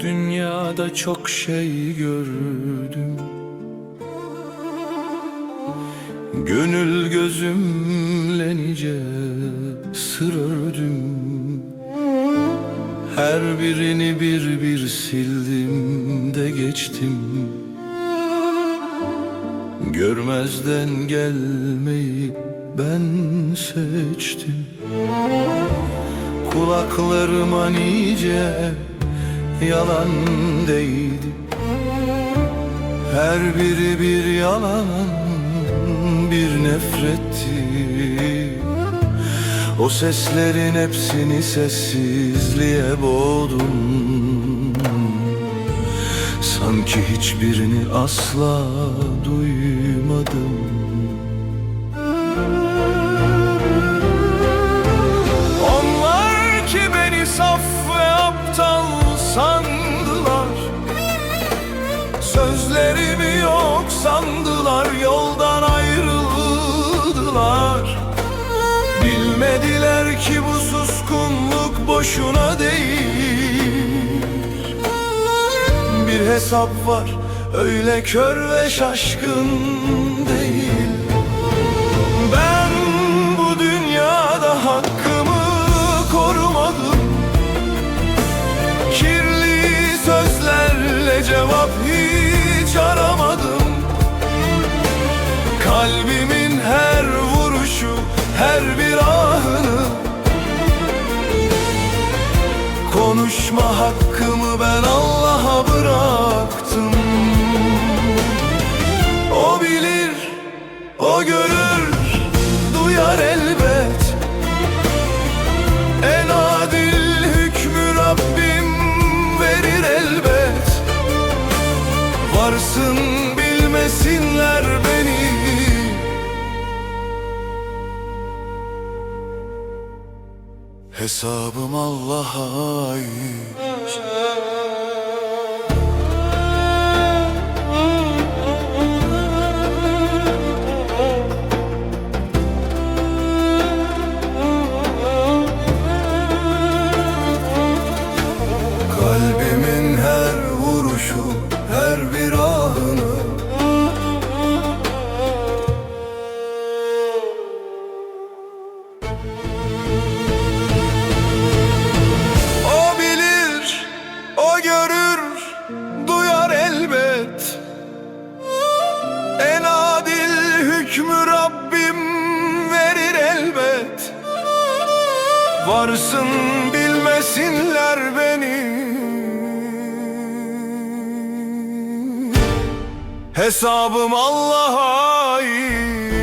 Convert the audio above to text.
dünyada çok şey gördüm. Gönül gözümle nice sır Her birini bir bir sildim de geçtim. Görmezden gelmeyi ben seçtim. Kulaklarıma nice yalan değdi Her biri bir yalan bir nefretti. O seslerin hepsini sessizliğe boğdum. Sanki hiçbirini asla duymadım ki bu suskunluk boşuna değil. Bir hesap var öyle kör ve şaşkın değil. Ben bu dünyada hakkımı korumadım. Kirli sözlerle cevap hiç aramadım. Kalbimin her vuruşu, her bir ahını Konuşma hakkımı ben Allah'a bıraktım. O bilir, o görür, Hesabım Allah'a ait. Kalbimin her vuruşu, görür, duyar elbet. En adil hükmü Rabbim verir elbet. Varsın bilmesinler beni. Hesabım Allah'a ait